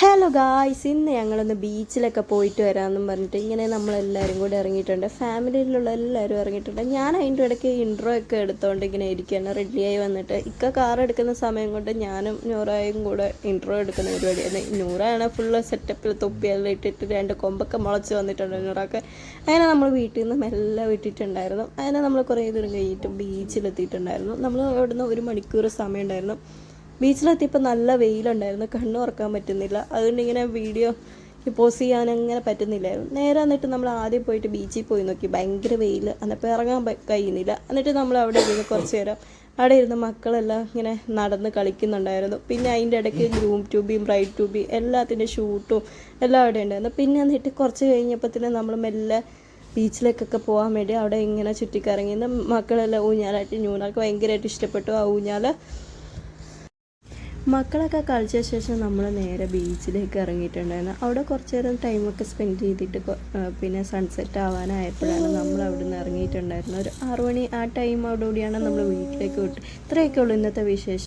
Hello guys ഇന്ന് ഞങ്ങളൊന്ന് ബീച്ചിലൊക്കെ പോയിട്ട് വരാമെന്നും പറഞ്ഞിട്ട് ഇങ്ങനെ നമ്മളെല്ലാവരും കൂടി ഇറങ്ങിയിട്ടുണ്ട്. ഫാമിലിയിലുള്ള എല്ലാവരും ഇറങ്ങിയിട്ടുണ്ട്. ഞാൻ അതിന്റെ ഇടയ്ക്ക് ഇൻട്രോ ഒക്കെ എടുത്തുകൊണ്ട് ഇങ്ങനെ ഇരിക്കുകയാണ് റെഡിയായി വന്നിട്ട്. ഇക്ക കാർ എടുക്കുന്ന സമയം കൊണ്ട് ഞാനും നൂറായും കൂടെ ഇൻട്രോ എടുക്കുന്ന പരിപാടിയാണ് നൂറാണ് ഫുള്ള് സെറ്റപ്പിൽ തൊപ്പിയെല്ലാം ഇട്ടിട്ട് രണ്ട് കൊമ്പൊക്കെ മുളച്ച് വന്നിട്ടുണ്ട് നൂറൊക്കെ. അങ്ങനെ നമ്മൾ വീട്ടിൽ നിന്ന് മെല്ലെ വിട്ടിട്ടുണ്ടായിരുന്നു. അങ്ങനെ നമ്മൾ കുറേ ദൂരം കഴിഞ്ഞിട്ട് ബീച്ചിലെത്തിയിട്ടുണ്ടായിരുന്നു നമ്മൾ അവിടുന്ന് ഒരു മണിക്കൂർ സമയം ഉണ്ടായിരുന്നു ബീച്ചിലെത്തിയപ്പോൾ നല്ല വെയിലുണ്ടായിരുന്നു. കണ്ണു ഉറക്കാൻ പറ്റുന്നില്ല. അതുകൊണ്ട് ഇങ്ങനെ വീഡിയോ പോസ്റ്റ് ചെയ്യാൻ അങ്ങനെ പറ്റുന്നില്ലായിരുന്നു. നേരെ എന്നിട്ട് നമ്മൾ ആദ്യം പോയിട്ട് ബീച്ചിൽ പോയി നോക്കി. ഭയങ്കര വെയിൽ എന്നിപ്പോൾ ഇറങ്ങാൻ കഴിയുന്നില്ല. എന്നിട്ട് നമ്മൾ അവിടെ ഇരുന്ന് കുറച്ച് നേരം അവിടെ ഇരുന്ന് മക്കളെല്ലാം ഇങ്ങനെ നടന്ന് കളിക്കുന്നുണ്ടായിരുന്നു. പിന്നെ അതിന്റെ ഇടയ്ക്ക് ഗ്രൂം ട്യൂബിയും ബ്രൈഡ് ട്യൂബിയും എല്ലാത്തിന്റെ ഷൂട്ടും എല്ലാം അവിടെ ഉണ്ടായിരുന്നു. പിന്നെ എന്നിട്ട് കുറച്ച് കഴിഞ്ഞപ്പോഴത്തേനും നമ്മൾ മെല്ലെ ബീച്ചിലേക്കൊക്കെ പോകാൻ വേണ്ടി അവിടെ ഇങ്ങനെ ചുറ്റിക്കറങ്ങി. മക്കളെല്ലാം ഊഞ്ഞാലായിട്ട് ന്യൂനാൾക്ക് ഭയങ്കരമായിട്ട് ഇഷ്ടപ്പെട്ടു. ആ ഊഞ്ഞാൽ മക്കളൊക്കെ കളിച്ച ശേഷം നമ്മൾ നേരെ ബീച്ചിലേക്ക് ഇറങ്ങിയിട്ടുണ്ടായിരുന്നു. അവിടെ കുറച്ച് നേരം ടൈമൊക്കെ സ്പെൻഡ് ചെയ്തിട്ട് പിന്നെ സൺസെറ്റ് ആവാനായപ്പോഴാണ് നമ്മൾ അവിടെ നിന്ന് ഇറങ്ങിയിട്ടുണ്ടായിരുന്നത്. ഒരു ആറു മണി ആ ടൈം അവിടെ കൂടിയാണ് നമ്മൾ വീട്ടിലേക്ക് വിട്ടു ഇത്രയൊക്കെ ഉള്ളൂ ഇന്നത്തെ വിശേഷം.